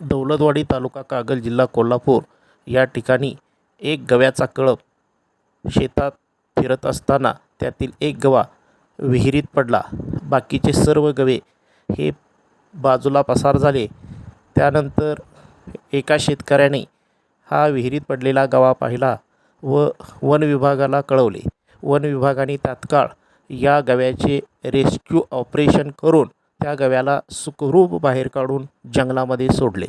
दौलतवाडी तालुका कागल जिल्हा कोल्हापूर या ठिकाणी एक गव्याचा कळप शेतात फिरत असताना त्यातील एक गवा विहिरीत पडला. बाकीचे सर्व गवे हे बाजूला पसार झाले. त्यानंतर एका शेतकऱ्याने हा विहिरीत पडलेला गवा पाहिला व वन विभागाला कळवले. वन विभागाने तात्काळ या गव्याचे रेस्क्यू ऑपरेशन करून त्या गव्याला सुखरूप बाहेर काढून जंगलामध्ये सोडले.